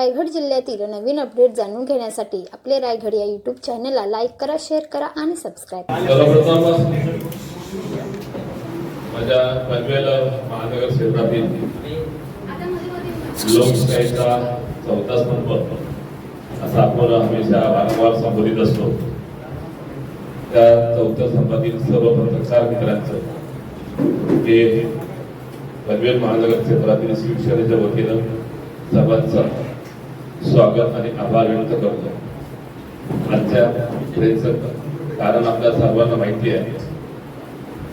रायगड जिल्ह्यातील नवीन अपडेट जाणून घेण्यासाठी आपले रायगड या यूट्यूब चॅनलला लाईक करा शेअर करा आणि सबस्क्राईब करा. सर्वप्रथम माझ्या पनवेल महानगर क्षेत्रातील लोकशाहीचा चौथा स्तंभ असा आपण हमेशा वारंवार संबोधित असतो. त्या चौथ्या स्तंभातील सर्व पत्रकार मित्रांचं हे पनवेल महानगर क्षेत्रातील शिवसेनेच्या वतीनं सर्वांचा स्वागत आणि आभार व्यक्त करतो. आजच्या प्रेमचं कारण आपल्या सर्वांना माहिती आहे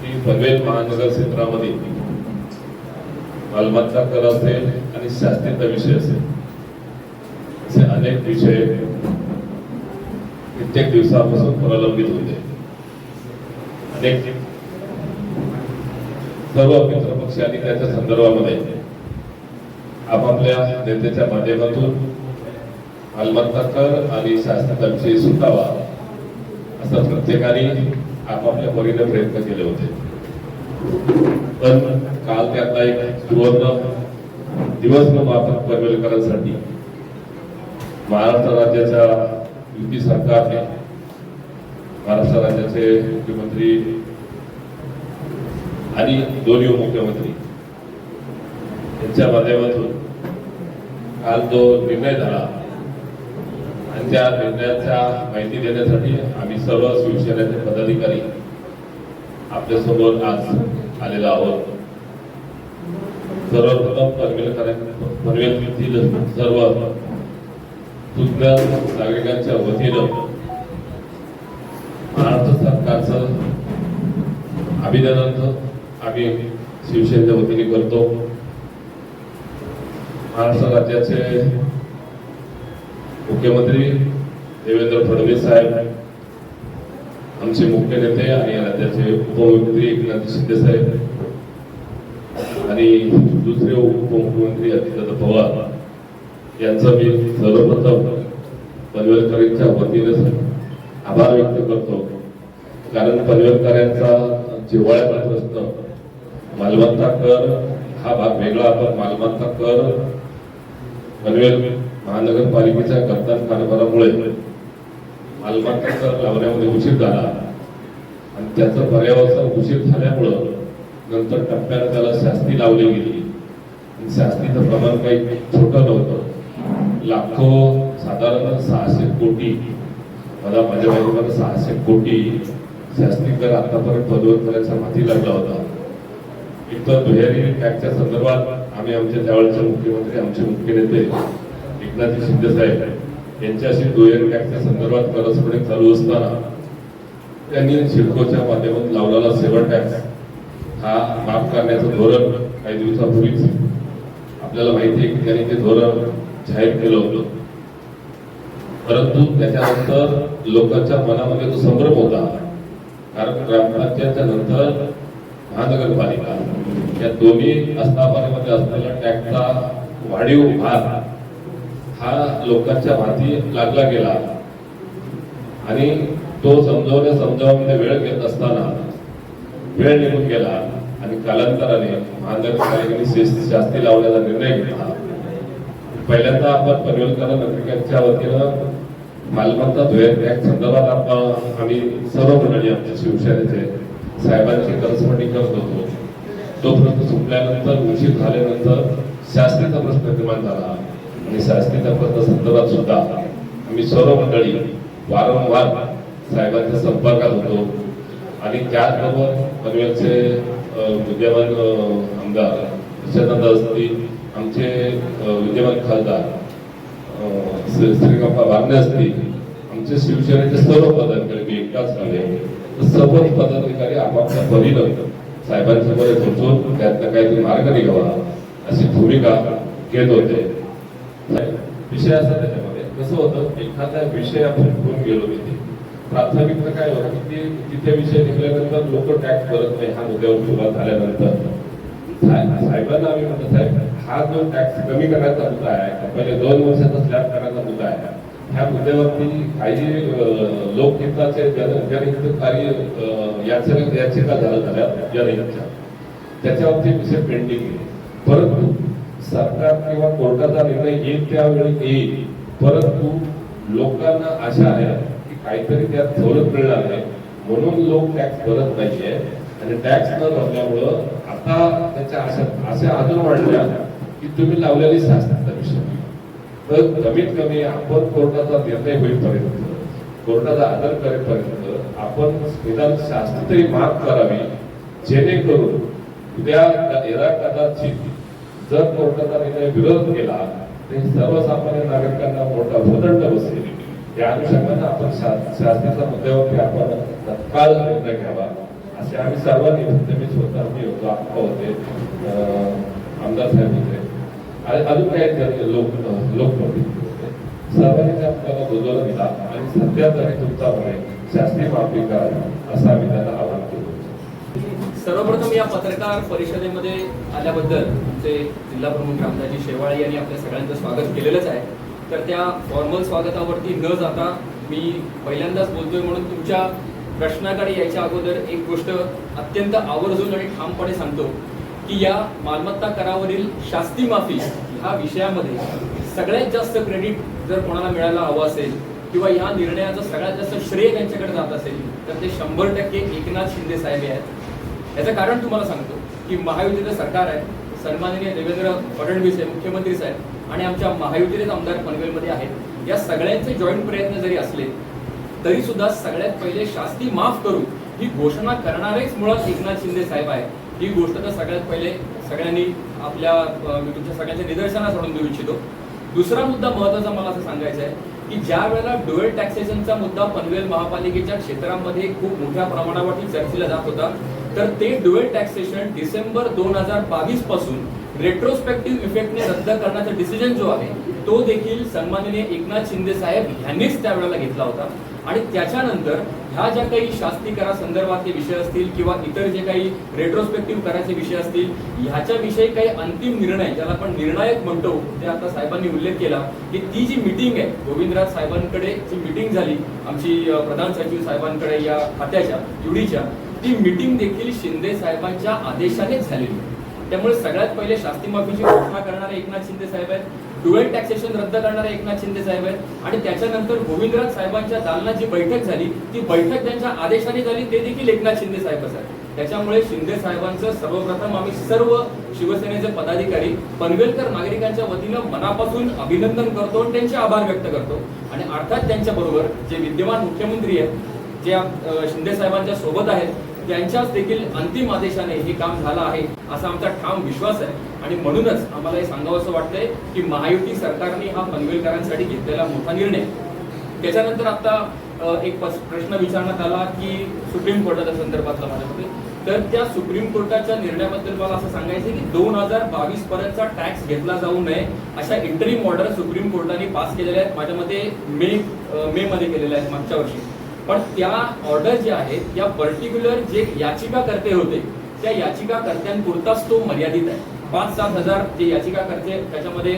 की पनवेल महानगर क्षेत्रामध्ये मालमत्ता कर असेल आणि शास्त्रीचा विषय असेल असे अनेक विषय कित्येक दिवसापासून प्रलंबित होते. अनेक सर्व मित्रपक्ष आणि त्याच्या संदर्भामध्ये आपापल्या नेत्याच्या माध्यमातून मालमत्ता कर आणि शासनाचा विषय सुटावा असं प्रत्येकाने आपापल्या परीने प्रयत्न केले होते. पण काल त्यातला एक सुवर्ण दिवस म्हणून आपण पनवेलकरांसाठी महाराष्ट्र राज्याच्या युती सरकारने महाराष्ट्र राज्याचे मुख्यमंत्री आणि दोन्ही उपमुख्यमंत्री यांच्या माध्यमातून काल जो निर्णय झाला त्या निर्णयाच्या माहिती देण्यासाठी आम्ही सर्व शिवसेनेचे पदाधिकारी आपल्यासमोर आज आलेलो आहोत. सर्वप्रथम पनवेल सर्व तज्ञ नागरिकांच्या वतीनं महाराष्ट्र सरकारचं अभिनंदन आम्ही शिवसेनेच्या वतीने करतो. महाराष्ट्र राज्याचे मुख्यमंत्री देवेंद्र फडणवीस साहेब आमचे मुख्य नेते आणि राज्याचे उपमुख्यमंत्री एकनाथ शिंदे साहेब आणि दुसरे उपमुख्यमंत्री अजितदादा पवार यांचा मी सर्वप्रथम पनवेलकरांच्या वतीने आभार व्यक्त करतो. कारण पनवेलकरांचा जिव्हाळ्याचा प्रश्न मालमत्ता कर हा भाग वेगळा आपण मालमत्ता कर पनवेल महानगरपालिकेच्या कर्तन कारभारामुळे मालमत्ता कर लावण्यामध्ये उशीर झाला. आणि त्याचं पर्यावरण उशीर झाल्यामुळं नंतर टप्प्यानं त्याला शास्ती लावली गेली. आणि शास्तीचं प्रमाण काही छोटं नव्हतं. लाखो साधारण सहाशे कोटी मला माझ्या माहितीमध्ये सहाशे कोटी शास्त्री कर आतापर्यंत पदवंतरांच्या माथी लागला होता. एक तर दुहेरी टॅक्सच्या संदर्भात आम्ही आमच्या त्यावेळेचे मुख्यमंत्री आमचे मुख्य नेते एकनाथजी शिंदेसाहेब यांच्याशी दुहेरी टॅक्सच्या संदर्भात करस्पणे चालू असताना त्यांनी सिडकोच्या माध्यमातून लावलेला सेवन टॅक्स हा माफ करण्याचं धोरण काही दिवसापूर्वीच आपल्याला माहिती आहे की त्यांनी ते धोरण जाहीर केलं होतं. परंतु त्याच्यानंतर लोकांच्या मनामध्ये तो संभ्रम होता. कारण ग्रामपंचायतच्या नंतर महानगरपालिका या दोन्ही आस्थापनेमध्ये असलेला टॅक्सचा वाढीव भार हा लोकांच्या हाती लागला गेला. आणि तो समजवण्या समजावण्यामध्ये वेळ घेत असताना वेळ निघून गेला आणि कालांतराने महानगरपालिकेने शास्ती लावण्याचा निर्णय घेतला. पहिल्यांदा आपण पनवेलकर नागरिकांच्या वतीनं मालमत्ता धुळे त्या संदर्भात आपण आम्ही सर्व मंडळी आमच्या शिवसेनेचे साहेबांची करसपट्टी करत होतो. तो प्रश्न सुटल्यानंतर उशीर झाल्यानंतर शास्त्रीचा प्रश्न निर्माण झाला. आणि शास्त्रीच्या प्रश्न संदर्भात सुद्धा आम्ही सर्व मंडळी वारंवार साहेबांच्या संपर्कात होतो. आणि त्याचबरोबर पनवेलचे विद्यमान आमदार विश्वनाथ असतील आमचे विद्यमान खासदार श्रीकांपा वारणे असतील आमचे शिवसेनेचे सर्व पदाधिकारी मी एकटाच झाले तर सर्वच पदाधिकारी आपापल्या परीनं साहेबांसमोर पोहोचून त्यातनं काहीतरी मार्ग निघावा अशी भूमिका घेत होते. विषय असा त्याच्यामध्ये. कसं होतं एखादा विषय आपण घेऊन गेलो तिथे प्राथमिकता काय होतं की ते- तिथे विषय निघाल्यानंतर लोक टॅक्स भरत नाही हा मुद्द्यावर सुरुवात झाल्यानंतर. साहेबांना आम्ही म्हणतो साहेब हा जो टॅक्स कमी करण्याचा मुद्दा आहे पहिले दोन वर्षाचा स्लॅब करण्याचा मुद्दा आहे ह्या मुद्द्यावरती काही लोकहिताचे जनहित कार्य अं, याचिका याचिका झाल्या जनहितच्या. त्याच्यावरती विषय पेंडिंग आहे. परंतु सरकार किंवा कोर्टाचा निर्णय येईल त्यावेळी येईल. परंतु लोकांना आशा आहे की काहीतरी त्यात सवलत मिळणार आहे. म्हणून लोक टॅक्स भरत नाहीये. आणि टॅक्स न भरल्यामुळं आता त्याच्या आशा आशा अजून वाढल्या की तुम्ही लावलेली शासनाचा विषय. तर कमीत कमी आपण कोर्टाचा निर्णय होईपर्यंत कोर्टाचा आदर करेपर्यंत आपण निदान शास्त्री तरी माफ करावी. जेणेकरून उद्या येणार कदाचित जर कोर्टाचा निर्णय विरोध केला तर सर्वसामान्य नागरिकांना मोठा भूदंड बसेल. त्या अनुषंगाने आपण शा- शासनाच्या मुद्द्यावरती आपण तत्काळ निर्णय घ्यावा असे आम्ही सर्वांनी मी स्वतः मी होतो आप्पा होते अं, आमदार साहेब होते. आणि अजून काही जण लोक लोकप्रतिनिधी होते. सर्वांनी त्या मुलाला बोलवलं दिला आणि सध्या तरी तुमचा म्हणे शास्त्रीय माफी करा असं आम्ही त्यांना आव्हान सर्वप्रथम या पत्रकार परिषदेमध्ये आल्याबद्दल तुमचे जिल्हा प्रमुख रामदाजी शेवाळे यांनी आपल्या सगळ्यांचं स्वागत केलेलंच आहे. तर त्या फॉर्मल स्वागतावरती न जाता मी पहिल्यांदाच बोलतोय म्हणून तुमच्या प्रश्नाकडे यायच्या अगोदर एक गोष्ट अत्यंत आवर्जून आणि ठामपणे सांगतो की या मालमत्ता करावरील शास्ती माफी ह्या विषयामध्ये सगळ्यात जास्त क्रेडिट जर कोणाला मिळायला हवं असेल किंवा या निर्णयाचं सगळ्यात जास्त श्रेय त्यांच्याकडे जात असेल तर ते शंभर टक्के एकनाथ शिंदे साहेब आहेत. याचं कारण तुम्हाला सांगतो की महायुतीचं सरकार आहे. सन्माननीय देवेंद्र फडणवीस आहे मुख्यमंत्री साहेब आणि आमच्या महायुतीचेच आमदार पनवेलमध्ये आहेत. या सगळ्यांचे जॉईंट प्रयत्न जरी असले तरी सुद्धा सगळ्यात पहिले शास्ती माफ करू ही घोषणा करणारेच मुळात एकनाथ शिंदे साहेब आहे ही गोष्ट तर सगळ्यात पहिले सगळ्यांनी आपल्या मी तुमच्या सगळ्यांच्या निदर्शनास आणून देऊ इच्छितो. दुसरा मुद्दा महत्त्वाचा मला असं सांगायचा आहे की ज्या वेळेला डुएल टॅक्सेशनचा मुद्दा पनवेल महापालिकेच्या क्षेत्रामध्ये खूप मोठ्या प्रमाणावरती चर्चेला जात होता तर ते डुएल टॅक्सेशन डिसेंबर दोन हजार बावीसपासून रेट्रोस्पेक्टिव्ह इफेक्टने रद्द करण्याचा डिसिजन जो आहे तो देखील सन्माननीय एकनाथ शिंदे साहेब यांनीच त्यावेळेला घेतला होता. आणि त्याच्यानंतर ह्या ज्या काही शास्ती करा संदर्भातले विषय असतील किंवा इतर जे काही रेट्रोस्पेक्टिव्ह करायचे विषय असतील ह्याच्याविषयी काही अंतिम निर्णय ज्याला आपण निर्णायक म्हणतो ते आता साहेबांनी उल्लेख केला की ती जी मिटिंग आहे गोविंदराज साहेबांकडे जी मिटिंग झाली आमची प्रधान सचिव साहेबांकडे या खात्याच्या युडीच्या ती मिटिंग देखील शिंदे साहेबांच्या आदेशानेच झालेली आहे. त्यामुळे सगळ्यात पहिले शास्ती माफीची घोषणा करणारे एकनाथ शिंदे साहेब आहेत डुएल टॅक्सेशन रद्द करणारे एकनाथ शिंदे साहेब आहेत आणि त्याच्यानंतर गोविंदराज साहेबांच्या दालनात जी बैठक झाली. ती बैठक त्यांच्या आदेशाने झाली ते देखील एकनाथ शिंदे साहेबच आहेत त्याच्यामुळे शिंदे साहेबांचं सर्वप्रथम आम्ही सर्व शिवसेनेचे पदाधिकारी पनवेलकर नागरिकांच्या वतीनं मनापासून अभिनंदन करतो आणि त्यांचे आभार व्यक्त करतो. आणि अर्थात त्यांच्या बरोबर जे विद्यमान मुख्यमंत्री आहेत जे शिंदे साहेबांच्या सोबत आहेत त्यांच्याच देखील अंतिम आदेशाने हे काम झालं आहे असा आमचा ठाम विश्वास आहे. आणि म्हणूनच आम्हाला हे सांगावं असं वाटतंय की महायुती सरकारने हा पनवेलकरांसाठी घेतलेला मोठा निर्णय. त्याच्यानंतर आता एक प्रश्न विचारण्यात आला की सुप्रीम कोर्टाच्या संदर्भातला माझ्यामध्ये. तर त्या सुप्रीम कोर्टाच्या निर्णयाबद्दल मला असं सांगायचं की दोन हजार बावीस पर्यंतचा टॅक्स घेतला जाऊ नये अशा इंटरिम ऑर्डर सुप्रीम कोर्टाने पास केलेल्या आहेत. माझ्या मते मे मे मध्ये केलेल्या आहेत मागच्या वर्षी. पण त्या ऑर्डर ज्या आहेत या पर्टिक्युलर जे याचिकाकर्ते होते त्या याचिकाकर्त्यांपुरताच तो मर्यादित आहे. पाच सात हजार जे याचिकाकर्ते त्याच्यामध्ये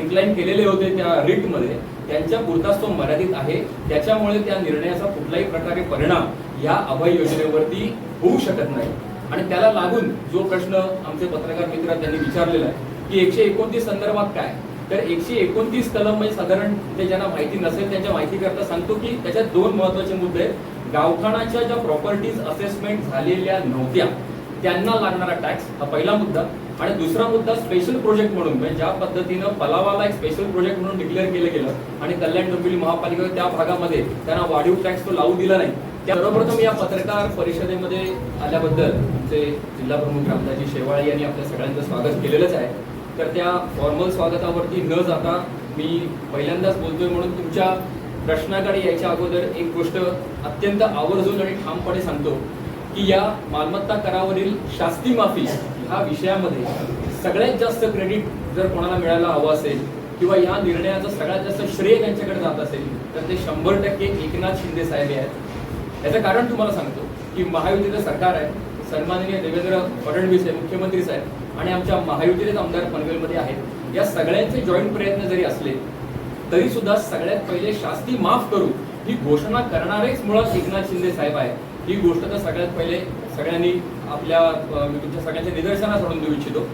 इन्क्लाईन केलेले होते त्या रिटमध्ये त्यांच्या पुरताच तो मर्यादित आहे. त्याच्यामुळे त्या निर्णयाचा कुठलाही प्रकारे परिणाम या अभय योजनेवरती होऊ शकत नाही. आणि त्याला लागून जो प्रश्न आमचे पत्रकार मित्र त्यांनी विचारलेला आहे की एकशे एकोणतीस संदर्भात काय? तर एकशे एकोणतीस कलम म्हणजे साधारण ते ज्यांना माहिती नसेल त्यांच्या माहिती करता सांगतो की त्याच्यात दोन महत्त्वाचे मुद्दे आहेत. गावठाणाच्या ज्या प्रॉपर्टीज असेसमेंट झालेल्या नव्हत्या त्यांना लागणारा टॅक्स हा पहिला मुद्दा. आणि दुसरा मुद्दा स्पेशल प्रोजेक्ट म्हणून म्हणजे ज्या पद्धतीनं पलावाला एक स्पेशल प्रोजेक्ट म्हणून डिक्लेअर केलं गेलं आणि कल्याण डोंबिवली महापालिका त्या भागामध्ये त्यांना वाढीव टॅक्स तो लावू दिला नाही. त्या मी या पत्रकार परिषदेमध्ये आल्याबद्दल आमचे जिल्हा प्रमुख रामदाजी शेवाळे यांनी आपल्या सगळ्यांचं स्वागत केलेलंच आहे. तर त्या फॉर्मल स्वागतावरती न जाता मी पहिल्यांदाच बोलतोय म्हणून तुमच्या प्रश्नाकडे यायच्या अगोदर एक गोष्ट अत्यंत आवर्जून आणि ठामपणे सांगतो की या मालमत्ता करावरील शास्ती माफी ह्या विषयामध्ये सगळ्यात जास्त क्रेडिट जर कोणाला मिळायला हवं असेल किंवा या निर्णयाचं सगळ्यात जास्त श्रेय त्यांच्याकडे जात असेल तर ते शंभर टक्के एकनाथ शिंदे साहेब आहेत. याचं कारण तुम्हाला सांगतो की महायुतीचं सरकार आहे. सन्माननीय देवेंद्र फडणवीस आहे मुख्यमंत्री साहेब. आणि आमच्या महायुतीचे आमदार पनवेलमध्ये आहेत या सगळ्यांचे जॉईंट प्रयत्न जरी असले तरी सुद्धा सगळ्यात पहिले शास्ती माफ करू ही घोषणा करणारेच मुळात एकनाथ शिंदे साहेब आहे ही गोष्ट तर सगळ्यात पहिले सगळ्यांनी आपल्या तुमच्या सगळ्यांच्या निदर्शनास आणून देऊ इच्छितो.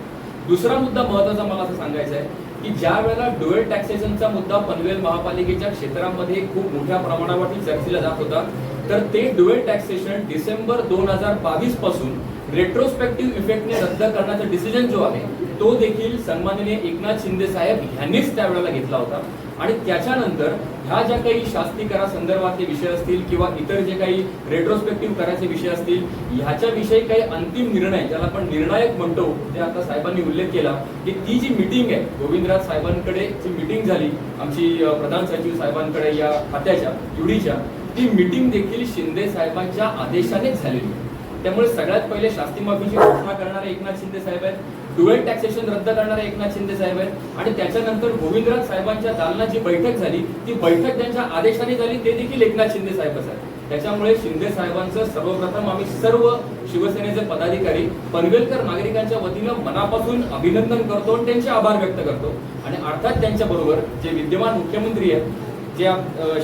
दुसरा मुद्दा महत्त्वाचा मला असं सांगायचा आहे की ज्या वेळेला डुएल टॅक्सेशनचा मुद्दा पनवेल महापालिकेच्या क्षेत्रामध्ये खूप मोठ्या प्रमाणावरती चर्चेला जात होता तर ते डुएल टॅक्सेशन डिसेंबर दोन हजार बावीसपासून रेट्रोस्पेक्टिव्ह इफेक्टने रद्द करण्याचा डिसिजन जो आहे तो देखील सन्माननीय एकनाथ शिंदे साहेब यांनीच त्यावेळेला घेतला होता आणि त्याच्यानंतर ह्या ज्या काही शास्ती संदर्भातले विषय असतील किंवा इतर जे काही रेट्रोस्पेक्टिव्ह करायचे विषय असतील ह्याच्याविषयी काही अंतिम निर्णय ज्याला आपण निर्णायक म्हणतो ते आता साहेबांनी उल्लेख केला की ती जी मिटिंग आहे गोविंदराज साहेबांकडे जी मिटिंग झाली आमची प्रधान सचिव साहेबांकडे या खात्याच्या युडीच्या ती मिटिंग देखील शिंदे साहेबांच्या आदेशानेच झालेली आहे. त्यामुळे सगळ्यात पहिले शास्ती माफीची घोषणा करणारे एकनाथ शिंदे साहेब आहेत. डुएल टॅक्सेशन रद्द करणारे एकनाथ शिंदे साहेब आहेत. आणि त्याच्यानंतर गोविंदराज साहेबांच्या दालनाची बैठक झाली. ती बैठक त्यांच्या आदेशाने झाली ते देखील एकनाथ शिंदे साहेबच आहेत त्याच्यामुळे शिंदे साहेबांचं सर्वप्रथम आम्ही सर्व शिवसेनेचे पदाधिकारी पनवेलकर नागरिकांच्या वतीनं मनापासून अभिनंदन करतो आणि त्यांचे आभार व्यक्त करतो. आणि अर्थात त्यांच्या बरोबर जे विद्यमान मुख्यमंत्री आहेत जे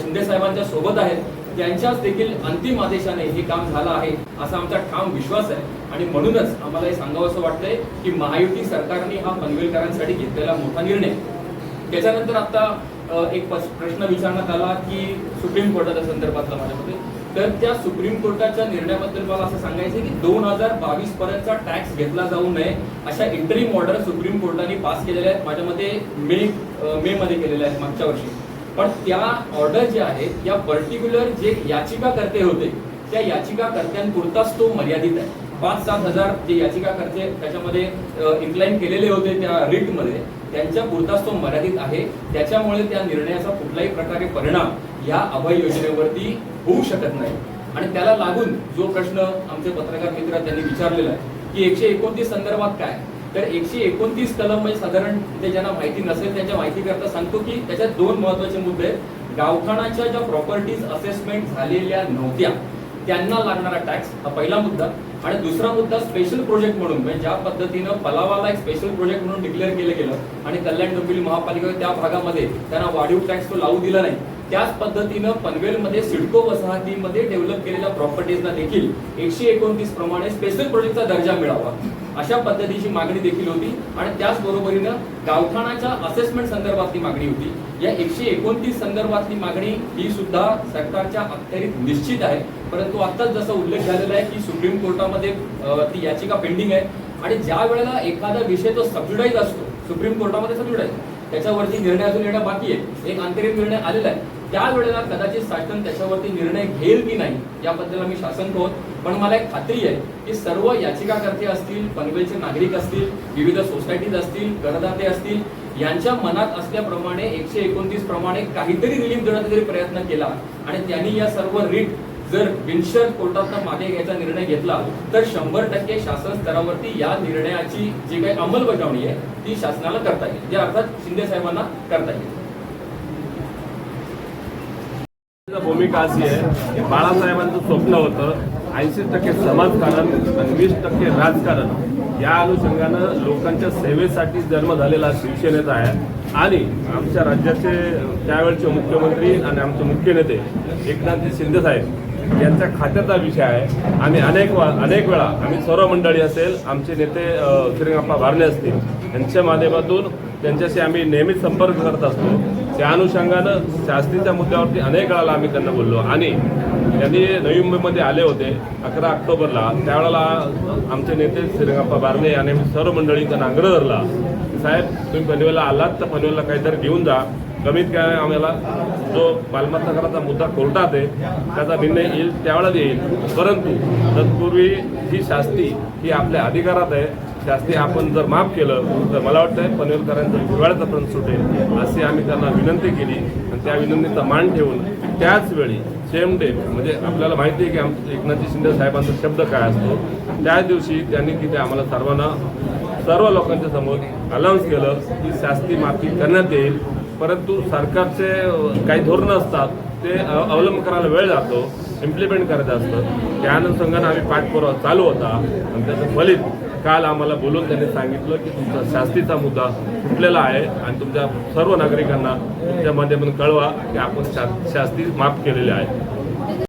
शिंदे साहेबांच्या सोबत आहेत त्यांच्याच देखील अंतिम आदेशाने हे काम झालं आहे असा आमचा ठाम विश्वास आहे. आणि म्हणूनच आम्हाला हे सांगावं असं वाटतंय की महायुती सरकारने हा पनवेलकरांसाठी घेतलेला मोठा निर्णय. त्याच्यानंतर आता एक प्रश्न विचारण्यात आला की सुप्रीम कोर्टाच्या संदर्भातला माझ्यामध्ये. तर त्या सुप्रीम कोर्टाच्या निर्णयाबद्दल मला असं सांगायचं की दोन हजार बावीस पर्यंतचा टॅक्स घेतला जाऊ नये अशा इंटरिम ऑर्डर सुप्रीम कोर्टाने पास केलेल्या आहेत. माझ्या मते मे मे मध्ये केलेल्या आहेत मागच्या वर्षी. पण त्या ऑर्डर ज्या आहेत या पर्टिक्युलर जे याचिकाकर्ते होते त्या याचिकाकर्त्यांपुरताच तो मर्यादित आहे. पाच सात हजार जे याचिकाकर्ते त्याच्यामध्ये इन्क्लाईन केलेले होते त्या रिटमध्ये त्यांच्या पुरताच तो मर्यादित आहे. त्याच्यामुळे त्या निर्णयाचा कुठलाही प्रकारे परिणाम या अभय योजनेवरती होऊ शकत नाही. आणि त्याला लागून जो प्रश्न आमचे पत्रकार मित्र त्यांनी विचारलेला आहे की एकशे एकोणतीस संदर्भात काय? तर एकशे एकोणतीस कलम म्हणजे साधारण ते ज्यांना माहिती नसेल त्यांच्या माहिती करता सांगतो की त्याच्यात दोन महत्त्वाचे मुद्दे आहेत. गावठाणाच्या ज्या प्रॉपर्टीज असेसमेंट झालेल्या नव्हत्या त्यांना लागणारा टॅक्स हा पहिला मुद्दा. आणि दुसरा मुद्दा स्पेशल प्रोजेक्ट म्हणून म्हणजे ज्या पद्धतीनं पलावाला एक स्पेशल प्रोजेक्ट म्हणून डिक्लेअर केलं गेलं आणि कल्याण डोंबिवली महापालिका त्या भागामध्ये त्यांना वाढीव टॅक्स तो लावू दिला नाही. त्याच पद्धतीनं पनवेलमध्ये सिडको वसाहतीमध्ये डेव्हलप केलेल्या प्रॉपर्टीजना देखील एकशे एकोणतीस प्रमाणे स्पेशल प्रोजेक्टचा दर्जा मिळावा. अशा पद्धतीची मागणी देखील होती आणि त्याचबरोबरीनं गावठाणाच्या असेसमेंट संदर्भातली मागणी होती. या एकशे एकोणतीस संदर्भातली मागणी ही सुद्धा सरकारच्या अखत्यारीत निश्चित आहे. परंतु आत्ताच जसा उल्लेख झालेला आहे की सुप्रीम कोर्टामध्ये ती याचिका पेंडिंग आहे. आणि ज्या वेळेला एखादा विषय तो सबज्युडाईज असतो सुप्रीम कोर्टामध्ये सबज्युडाईज त्याच्यावरती निर्णय अजून येणं बाकी आहे. एक अंतरिम निर्णय आलेला आहे. त्यावेळेला कदाचित शासन त्याच्यावरती निर्णय घेईल की नाही याबद्दल आम्ही शासन होत पण मला एक खात्री आहे की सर्व याचिकाकर्ते असतील पनवेलचे नागरिक असतील विविध सोसायटीज असतील करदाते असतील यांच्या मनात असल्याप्रमाणे एकशे एकोणतीस प्रमाणे काहीतरी रिलीफ देण्याचा जरी प्रयत्न केला. आणि त्यांनी या सर्व रीट जर बिनशर कोर्टातनं मागे घ्यायचा निर्णय घेतला तर शंभर टक्के शासन स्तरावरती या निर्णयाची जी काही अंमलबजावणी आहे ती शासनाला करता येईल. जे अर्थात शिंदे साहेबांना करता येईल. भूमिका अशी आहे की बाळासाहेबांचं स्वप्न होतं ऐंशी टक्के समाजकारण आणि वीस टक्के राजकारण या अनुषंगानं लोकांच्या सेवेसाठी जन्म झालेला शिवसेनेचा आहे. आणि आमच्या राज्याचे त्यावेळचे मुख्यमंत्री आणि आमचे मुख्य नेते एकनाथजी शिंदे साहेब यांच्या खात्याचा विषय आहे. आम्ही अनेक वा अनेक वेळा आम्ही सर्व मंडळी असेल आमचे नेते अ, श्रीरंगप्पा असतील यांच्या माध्यमातून त्यांच्याशी आम्ही नेहमीच संपर्क करत असतो. त्या अनुषंगानं शास्त्रीच्या मुद्द्यावरती अनेक वेळाला आम्ही त्यांना बोललो. आणि त्यांनी नवी मुंबईमध्ये आले होते अकरा ऑक्टोबरला. त्यावेळेला आमचे नेते श्रीरंगप्पा बारणे आणि सर्व मंडळी त्यांना आग्रह धरला. साहेब तुम्ही पनवेलला आलात तर पनवेलला काहीतरी घेऊन जा. कमीत कमी आम्हाला जो मालमत्ता कराचा मुद्दा कोर्टात आहे त्याचा निर्णय येईल त्यावेळेला येईल. परंतु तत्पूर्वी ही शास्ती ही आपल्या अधिकारात आहे. शास्ती आपण जर माफ केलं तर मला वाटतं पनवेलकरांचं हिवाळ्याचा पण सुटेल अशी आम्ही त्यांना विनंती केली. आणि त्या विनंतीचा मान ठेवून त्याच वेळी सेम डे म्हणजे आपल्याला माहिती आहे की आम एकनाथजी शिंदे साहेबांचा शब्द काय असतो? त्या दिवशी त्यांनी तिथे आम्हाला सर्वांना सर्व लोकांच्या समोर अनाऊन्स केलं की शास्ती माफी करण्यात येईल. परंतु सरकारचे काही धोरणं असतात ते अवलंब करायला वेळ जातो इम्प्लिमेंट करायचं असतं. त्या अनुषंगानं आम्ही पाठपुरावा चालू होता. आणि त्याचं फलित काल आम्हाला बोलून त्यांनी सांगितलं की तुमचा शास्तीचा मुद्दा फुटलेला आहे आणि तुमच्या सर्व नागरिकांना त्या माध्यमातून कळवा की आपण शा शास्ती माफ केलेले आहे.